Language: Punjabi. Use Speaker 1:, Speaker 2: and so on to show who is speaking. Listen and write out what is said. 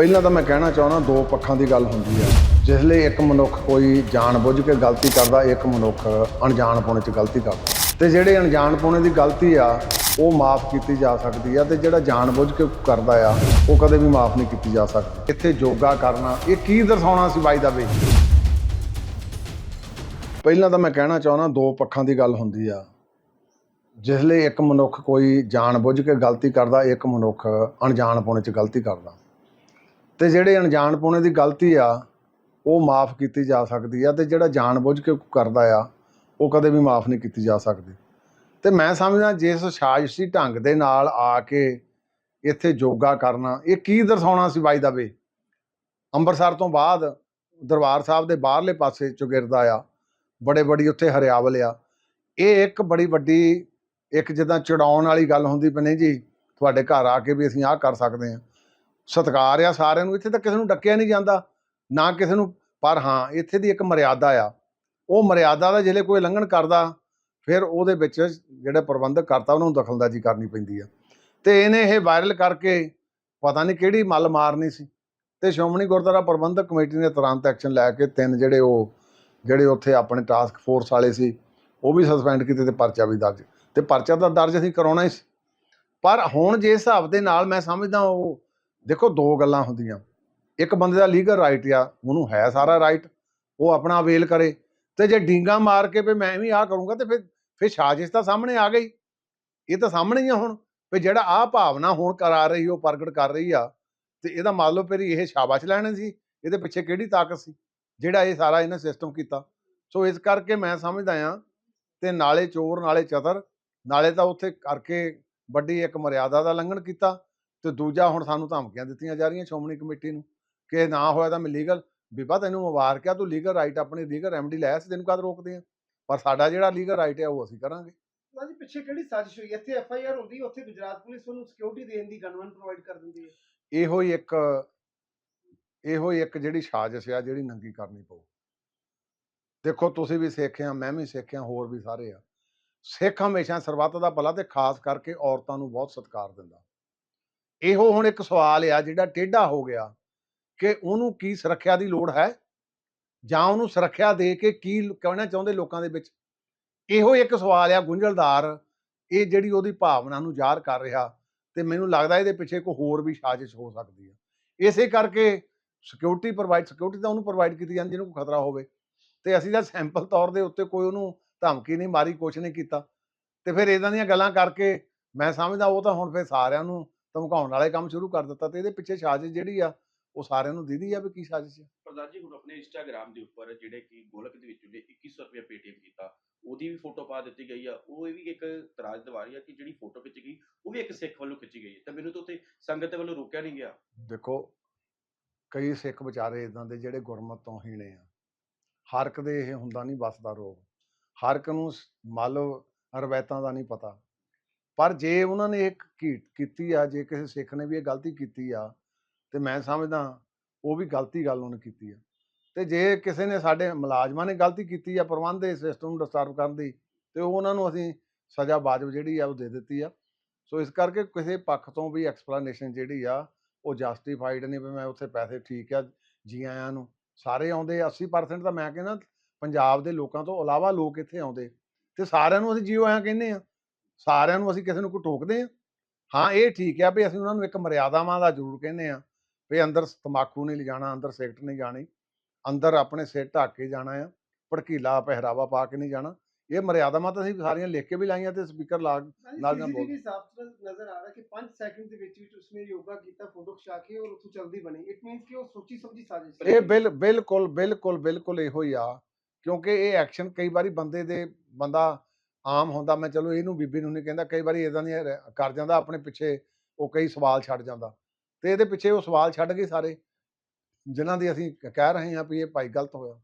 Speaker 1: ਪਹਿਲਾਂ ਤਾਂ ਮੈਂ ਕਹਿਣਾ ਚਾਹੁੰਦਾ, ਦੋ ਪੱਖਾਂ ਦੀ ਗੱਲ ਹੁੰਦੀ ਹੈ ਜਿਸ ਲਈ ਇੱਕ ਮਨੁੱਖ ਕੋਈ ਜਾਣਬੁੱਝ ਕੇ ਗਲਤੀ ਕਰਦਾ, ਇੱਕ ਮਨੁੱਖ ਅਣਜਾਣਪੁਣੇ 'ਚ ਗਲਤੀ ਕਰਦਾ। ਤੇ ਜਿਹੜੇ ਅਣਜਾਣਪੁਣੇ ਦੀ ਗਲਤੀ ਆ, ਉਹ ਮਾਫ ਕੀਤੀ ਜਾ ਸਕਦੀ ਆ ਤੇ ਜਿਹੜਾ ਜਾਣਬੁੱਝ ਕੇ ਕਰਦਾ ਆ, ਉਹ ਕਦੇ ਵੀ ਮਾਫ ਨਹੀਂ ਕੀਤੀ ਜਾ ਸਕਦੀ। ਇੱਥੇ ਯੋਗਾ ਕਰਨਾ, ਇਹ ਕੀ ਦਰਸਾਉਣਾ ਸੀ ਬਾਈ ਦਾ ਵੇ? ਪਹਿਲਾਂ ਤਾਂ ਮੈਂ ਕਹਿਣਾ ਚਾਹੁੰਦਾ, ਦੋ ਪੱਖਾਂ ਦੀ ਗੱਲ ਹੁੰਦੀ ਆ। ਜਿਸ ਲਈ ਇੱਕ ਮਨੁੱਖ ਕੋਈ ਜਾਣਬੁੱਝ ਕੇ ਗਲਤੀ ਕਰਦਾ, ਇੱਕ ਮਨੁੱਖ ਅਣਜਾਣਪੁਣੇ 'ਚ ਗਲਤੀ ਕਰਦਾ। ਤੇ ਜਿਹੜੇ ਅਣਜਾਣ ਅਣਜਾਣਪੁਣੇ ਦੀ ਗਲਤੀ ਆ, ਉਹ ਮਾਫ ਕੀਤੀ ਜਾ ਸਕਦੀ ਆ ਤੇ ਜਿਹੜਾ ਜਾਣਬੁੱਝ ਕੇ ਕਰਦਾ ਆ, ਉਹ ਕਦੇ ਵੀ ਮਾਫ ਨਹੀਂ ਕੀਤੀ ਜਾ ਸਕਦੀ। ਤੇ ਮੈਂ ਸਮਝਦਾ ਜਿਸ ਸਾਜ਼ਿਸ਼ੀ ਢੰਗ ਦੇ ਨਾਲ ਆ ਕੇ ਇੱਥੇ ਯੋਗਾ ਕਰਨਾ, ਇਹ ਕੀ ਦਰਸਾਉਣਾ ਸੀ ਬਾਈ ਦਾ ਵੇ? ਅੰਮ੍ਰਿਤਸਰ ਤੋਂ ਬਾਅਦ ਦਰਬਾਰ ਸਾਹਿਬ ਦੇ ਬਾਹਰਲੇ ਪਾਸੇ ਚੁਗਿਰਦਾ ਆ, ਬੜੇ ਬੜੀ ਉੱਥੇ ਹਰਿਆਵਲ ਆ। ਇਹ ਇੱਕ ਬੜੀ ਵੱਡੀ, ਇੱਕ ਜਿੱਦਾਂ ਚੜਾਉਣ ਵਾਲੀ ਗੱਲ ਹੁੰਦੀ ਪਈ ਜੀ, ਤੁਹਾਡੇ ਘਰ ਆ ਕੇ ਵੀ ਅਸੀਂ ਆਹ ਕਰ ਸਕਦੇ ਹਾਂ। ਸਤਿਕਾਰ ਆ ਸਾਰਿਆਂ ਨੂੰ, ਇੱਥੇ ਤਾਂ ਕਿਸੇ ਨੂੰ ਡੱਕਿਆ ਨਹੀਂ ਜਾਂਦਾ, ਨਾ ਕਿਸੇ ਨੂੰ, ਪਰ ਹਾਂ, ਇੱਥੇ ਦੀ ਇੱਕ ਮਰਿਆਦਾ ਆ। ਉਹ ਮਰਿਆਦਾ ਦਾ ਜਿਹੜੇ ਕੋਈ ਉਲੰਘਣ ਕਰਦਾ, ਫਿਰ ਉਹਦੇ ਵਿੱਚ ਜਿਹੜੇ ਪ੍ਰਬੰਧਕ ਕਰਤਾ, ਉਹਨਾਂ ਨੂੰ ਦਖਲਅੰਦਾਜ਼ੀ ਕਰਨੀ ਪੈਂਦੀ ਆ। ਤੇ ਇਹਨੇ ਇਹ ਵਾਇਰਲ ਕਰਕੇ, ਪਤਾ ਨਹੀਂ ਕਿਹੜੀ ਮੱਲ ਮਾਰਨੀ ਸੀ। ਤੇ ਸ਼੍ਰੋਮਣੀ ਗੁਰਦੁਆਰਾ ਪ੍ਰਬੰਧਕ ਕਮੇਟੀ ਨੇ ਤੁਰੰਤ ਐਕਸ਼ਨ ਲੈ ਕੇ ਤਿੰਨ ਜਿਹੜੇ ਉਹ, ਜਿਹੜੇ ਉੱਥੇ ਆਪਣੇ ਟਾਸਕ ਫੋਰਸ ਵਾਲੇ ਸੀ, ਉਹ ਵੀ ਸਸਪੈਂਡ ਕੀਤੇ ਤੇ ਪਰਚਾ ਵੀ ਦਰਜ। ਤੇ ਪਰਚਾ ਤਾਂ ਦਰਜ ਅਸੀਂ ਕਰਾਉਣਾ ਹੀ ਸੀ। ਪਰ ਹੁਣ ਜੇ ਹਿਸਾਬ ਦੇ ਨਾਲ ਮੈਂ ਸਮਝਦਾ ਉਹ ਦੇਖੋ ਦੋ ਗੱਲਾਂ ਹੁੰਦੀਆਂ। ਇੱਕ ਬੰਦੇ ਦਾ ਲੀਗਲ ਰਾਈਟ ਆ, ਉਹਨੂੰ ਹੈ ਸਾਰਾ ਰਾਈਟ ਉਹ ਆਪਣਾ ਅਵੇਲ ਕਰੇ। ਤੇ ਜੇ ਡੀਂਗਾ ਮਾਰ ਕੇ ਵੀ ਮੈਂ ਵੀ ਆਹ ਕਰੂੰਗਾ ਤੇ ਫਿਰ ਫਿਰ ਸਾਜ਼ਿਸ਼ ਤਾਂ ਸਾਹਮਣੇ ਆ ਗਈ। ਇਹ ਤਾਂ ਸਾਹਮਣੇ ਹੀ ਆ ਹੁਣ ਵੀ ਜਿਹੜਾ ਆਹ ਭਾਵਨਾ ਹੁਣ ਕਰਾ ਰਹੀ, ਉਹ ਪ੍ਰਗਟ ਕਰ ਰਹੀ ਆ, ਤੇ ਇਹਦਾ ਮੰਨ ਲਓ ਫਿਰ ਇਹ ਸ਼ਾਬਾਸ਼ ਲੈਣੇ ਸੀ, ਇਹਦੇ ਪਿੱਛੇ ਕਿਹੜੀ ਤਾਕਤ ਸੀ, ਜਿਹੜਾ ਇਹ ਸਾਰਾ ਇਹਨੇ ਸਿਸਟਮ ਕੀਤਾ। ਸੋ ਇਸ ਕਰਕੇ ਮੈਂ ਸਮਝਦਾ ਆ ਤੇ ਨਾਲੇ ਚੋਰ, ਨਾਲੇ ਚਤਰ, ਨਾਲੇ ਤਾਂ ਉੱਥੇ ਕਰਕੇ ਵੱਡੀ ਇੱਕ ਮਰਿਆਦਾ ਦਾ ਲੰਘਣ ਕੀਤਾ। ਤੇ ਦੂਜਾ ਹੁਣ ਸਾਨੂੰ ਧਮਕੀਆਂ ਦਿੱਤੀਆਂ ਜਾ ਰਹੀਆਂ ਸ਼੍ਰੋਮਣੀ ਕਮੇਟੀ ਨੂੰ ਕਿ ਨਾ ਹੋਇਆ ਤਾਂ ਮੈਂ ਲੀਗਲ ਬੀਬਾ ਤੈਨੂੰ ਮੁਬਾਰਕ ਆ ਤੂੰ ਲੀਗਲ ਰਾਈਟ ਆਪਣੀ ਲੀਗਲ ਰੈਮਡੀ ਲੈ ਅਸੀਂ ਤੈਨੂੰ ਕਦ ਰੋਕਦੇ ਆ? ਪਰ ਸਾਡਾ ਜਿਹੜਾ ਲੀਗਲ ਰਾਈਟ ਹੈ ਉਹ ਅਸੀਂ ਕਰਾਂਗੇ।
Speaker 2: ਜੀ ਪਿੱਛੇ ਕਿਹੜੀ ਸਾਜ਼ਿਸ਼ ਹੋਈ? ਇੱਥੇ ਐਫ ਆਈ ਆਰ ਹੁੰਦੀ ਉੱਥੇ ਗੁਜਰਾਤ ਪੁਲਿਸ ਉਹਨੂੰ ਸਿਕਿਉਰਿਟੀ ਦੇਣ ਦੀ ਗਨਮੈਨ ਪ੍ਰੋਵਾਈਡ ਕਰ ਦਿੰਦੀ ਹੈ।
Speaker 1: ਇਹੋ ਹੀ ਇੱਕ ਇਹੋ ਹੀ ਇੱਕ ਜਿਹੜੀ ਸਾਜ਼ਿਸ਼ ਆ ਜਿਹੜੀ ਨੰਗੀ ਕਰਨੀ ਪਊ। ਦੇਖੋ ਤੁਸੀਂ ਵੀ ਸਿੱਖ ਆ ਮੈਂ ਵੀ ਸਿੱਖ ਆ ਹੋਰ ਵੀ ਸਾਰੇ ਆ। ਸਿੱਖ ਹਮੇਸ਼ਾ ਸਰਬੱਤ ਦਾ ਭਲਾ ਤੇ ਖਾਸ ਕਰਕੇ ਔਰਤਾਂ ਨੂੰ ਬਹੁਤ ਸਤਿਕਾਰ ਦਿੰਦਾ। ਇਹੋ ਹੁਣ ਇੱਕ ਸਵਾਲ ਆ ਜਿਹੜਾ ਟੇਢਾ ਹੋ ਗਿਆ ਕਿ ਉਹਨੂੰ ਕੀ ਸੁਰੱਖਿਆ ਦੀ ਲੋੜ ਹੈ? ਜਾਂ ਉਹਨੂੰ ਸੁਰੱਖਿਆ ਦੇ ਕੇ ਕੀ ਕਹਿਣਾ ਚਾਹੁੰਦੇ ਲੋਕਾਂ ਦੇ ਵਿੱਚ? ਇਹੋ ਇੱਕ ਸਵਾਲ ਆ ਗੁੰਝਲਦਾਰ, ਇਹ ਜਿਹੜੀ ਉਹਦੀ ਭਾਵਨਾ ਨੂੰ ਜ਼ਾਹਰ ਕਰ ਰਿਹਾ ਤੇ ਮੈਨੂੰ ਲੱਗਦਾ ਇਹਦੇ ਪਿੱਛੇ ਕੋਈ ਹੋਰ ਵੀ ਸਾਜ਼ਿਸ਼ ਹੋ ਸਕਦੀ ਹੈ ਇਸੇ ਕਰਕੇ ਸਿਕਿਉਰਿਟੀ ਪ੍ਰੋਵਾਈਡ ਸਿਕਿਉਰਿਟੀ ਤਾਂ ਉਹਨੂੰ ਪ੍ਰੋਵਾਈਡ ਕੀਤੀ ਜਾਂਦੀ, ਜਿਹਨੂੰ ਕੋਈ ਖਤਰਾ ਹੋਵੇ। ਤੇ ਅਸੀਂ ਤਾਂ ਸੈਂਪਲ ਤੌਰ ਦੇ ਉੱਤੇ ਕੋਈ ਉਹਨੂੰ ਧਮਕੀ ਨਹੀਂ ਮਾਰੀ, ਕੁਛ ਨਹੀਂ ਕੀਤਾ। ਤੇ ਫਿਰ ਇਦਾਂ ਦੀਆਂ ਗੱਲਾਂ ਕਰਕੇ ਮੈਂ ਸਮਝਦਾ ਉਹ ਤਾਂ ਹੁਣ ਫਿਰ ਸਾਰਿਆਂ ਨੂੰ ਧਮਕਾਉਣ ਵਾਲੇ ਕੰਮ ਸ਼ੁਰੂ ਕਰ ਦਿੱਤਾ ਤੇ ਇਹਦੇ ਪਿੱਛੇ ਸਾਜ਼ਿਸ਼ ਜਿਹੜੀ ਆ ਉਹ ਸਾਰਿਆਂ ਨੂੰ ਦੀਦੀ ਆ ਵੀ ਕੀ ਸਾਜ਼ਿਸ਼ ਆ?
Speaker 3: ਪ੍ਰਧਾਨ ਜੀ ਹੁਣ ਆਪਣੇ ਇੰਸਟਾਗ੍ਰam ਦੇ ਉੱਪਰ ਜਿਹੜੇ ਕਿ ਗੋਲਕ ਦੇ ਵਿੱਚ ਉਹਨੇ 2100 ਰੁਪਏ ਪੇਟੀਐਮ ਕੀਤਾ ਉਹਦੀ ਵੀ ਫੋਟੋ ਪਾ ਦਿੱਤੀ ਗਈ ਆ ਉਹ ਇਹ ਵੀ ਇੱਕ ਤਰਾਜ ਦਵਾਰੀ ਆ ਕਿ ਜਿਹੜੀ ਫੋਟੋ ਖਿੱਚੀ ਗਈ ਉਹ ਵੀ ਇੱਕ ਸਿੱਖ ਵੱਲੋਂ ਖਿੱਚੀ ਗਈ ਤਾਂ ਮੈਨੂੰ ਤਾਂ ਉੱਥੇ ਸੰਗਤ ਵੱਲੋਂ ਰੋਕਿਆ ਨਹੀਂ ਗਿਆ।
Speaker 1: ਦੇਖੋ ਕਈ ਸਿੱਖ ਵਿਚਾਰੇ ਇਦਾਂ ਦੇ ਜਿਹੜੇ ਗੁਰਮਤ ਤੋਂ ਹੀਣੇ ਆ ਹਰ ਇੱਕ ਦੇ ਇਹ ਹੁੰਦਾ ਨਹੀਂ ਬਸਦਾ ਰੋਗ। ਹਰ ਇੱਕ ਨੂੰ ਮੰਨ ਲਓ ਰਵਾਇਤਾਂ ਦਾ ਨਹੀਂ ਪਤਾ। ਪਰ ਜੇ ਉਹਨਾਂ ਨੇ ਇੱਕ ਕੀਟ ਕੀਤੀ ਆ, ਜੇ ਕਿਸੇ ਸਿੱਖ ਨੇ ਵੀ ਇਹ ਗਲਤੀ ਕੀਤੀ ਆ, ਤੇ ਮੈਂ ਸਮਝਦਾ ਉਹ ਵੀ ਗਲਤੀ ਗੱਲ ਉਹਨੇ ਕੀਤੀ ਆ। ਤੇ ਜੇ ਕਿਸੇ ਨੇ ਸਾਡੇ ਮੁਲਾਜ਼ਮਾਂ ਨੇ ਗਲਤੀ ਕੀਤੀ ਆ, ਪ੍ਰਬੰਧ ਦੇ ਸਿਸਟਮ ਨੂੰ ਡਿਸਟਰਬ ਕਰਨ ਦੀ, ਤੇ ਉਹ ਉਹਨਾਂ ਨੂੰ ਅਸੀਂ ਸਜ਼ਾ ਬਾਜਬ ਜਿਹੜੀ ਆ, ਉਹ ਦੇ ਦਿੱਤੀ ਆ। ਸੋ ਇਸ ਕਰਕੇ ਕਿਸੇ ਪੱਖ ਤੋਂ ਵੀ ਐਕਸਪਲੇਨੇਸ਼ਨ ਜਿਹੜੀ ਆ, ਉਹ ਜਸਟੀਫਾਈਡ ਨਹੀਂ ਵੀ ਮੈਂ ਉੱਥੇ ਪੈਸੇ ਠੀਕ ਆ, ਜੀ ਆਇਆਂ ਨੂੰ। ਸਾਰੇ ਆਉਂਦੇ 80% ਤਾਂ ਮੈਂ ਕਹਿੰਦਾ, ਪੰਜਾਬ ਦੇ ਲੋਕਾਂ ਤੋਂ ਇਲਾਵਾ ਲੋਕ ਇੱਥੇ ਆਉਂਦੇ। ਤੇ ਸਾਰਿਆਂ ਨੂੰ ਅਸੀਂ ਜੀਓ ਆਇਆਂ ਕਹਿੰਦੇ ਆ। ਸਾਰਿਆਂ ਨੂੰ ਅਸੀਂ ਕਿਸੇ ਨੂੰ ਕੋਈ ਟੋਕਦੇ ਆ ਹਾਂ ਇਹ ਠੀਕ ਆ ਵੀ ਅਸੀਂ ਉਹਨਾਂ ਨੂੰ ਇੱਕ ਮਰਿਆਦਾਵਾਂ ਦਾ ਜ਼ਰੂਰ ਕਹਿੰਦੇ ਆ ਵੀ ਅੰਦਰ ਤਮਾਕੂ ਨਹੀਂ ਲਿਜਾਣਾ ਅੰਦਰ ਸਿਗਰਟ ਨਹੀਂ ਜਾਣੀ ਅੰਦਰ ਆਪਣੇ ਸਿਰ ਢੱਕ ਕੇ ਜਾਣਾ ਆ ਭੜਕੀਲਾ ਪਹਿਰਾਵਾ ਪਾ ਕੇ ਨਹੀਂ ਜਾਣਾ ਇਹ ਮਰਿਆਦਾਵਾਂ ਤਾਂ ਅਸੀਂ ਸਾਰੀਆਂ ਲਿਖ ਕੇ ਵੀ ਲਾਈਆਂ ਤੇ ਸਪੀਕਰ ਲਾ ਨਾਲ
Speaker 2: ਨਾਲ
Speaker 1: ਨਾਲ ਬੋਲ।
Speaker 2: ਸੀਸੀਟੀਵੀ ਸਾਫ਼ ਨਜ਼ਰ ਆ ਰਿਹਾ ਕਿ 5 ਸੈਕਿੰਡ ਦੇ ਵਿੱਚ ਵਿੱਚ ਉਸਨੇ ਯੋਗਾ ਕੀਤਾ ਫੋਟੋ ਖਿਚਾ ਕੇ ਔਰ ਉੱਥੋਂ ਚਲਦੀ ਬਣੀ ਇਟ ਮੀਨਸ ਕਿ ਉਹ ਸੋਚੀ ਸਮਝੀ ਸਾਜ਼ਿਸ਼ ਸੀ।
Speaker 1: ਇਹ ਬਿਲ ਬਿਲਕੁਲ ਬਿਲਕੁਲ ਬਿਲਕੁਲ ਇਹੋ ਹੀ ਆ ਕਿਉਂਕਿ ਇਹ ਐਕਸ਼ਨ ਕਈ ਵਾਰੀ ਬੰਦੇ ਦੇ ਬੰਦਾ ਆਮ ਹੁੰਦਾ, ਮੈਂ ਚਲੋ ਇਹਨੂੰ ਬੀਬੀ ਨੂੰ ਨਹੀਂ ਕਹਿੰਦਾ, ਕਈ ਵਾਰੀ ਇਦਾਂ ਦੀਆਂ ਰ- ਕਰ ਜਾਂਦਾ ਆਪਣੇ ਪਿੱਛੇ, ਉਹ ਕਈ ਸਵਾਲ ਛੱਡ ਜਾਂਦਾ। ਤੇ ਇਹਦੇ ਪਿੱਛੇ ਉਹ ਸਵਾਲ ਛੱਡ ਗਏ ਸਾਰੇ, ਜਿਨ੍ਹਾਂ ਦੀ ਅਸੀਂ ਕਹਿ ਰਹੇ ਹਾਂ ਵੀ ਇਹ ਭਾਈ ਗਲਤ ਹੋਇਆ।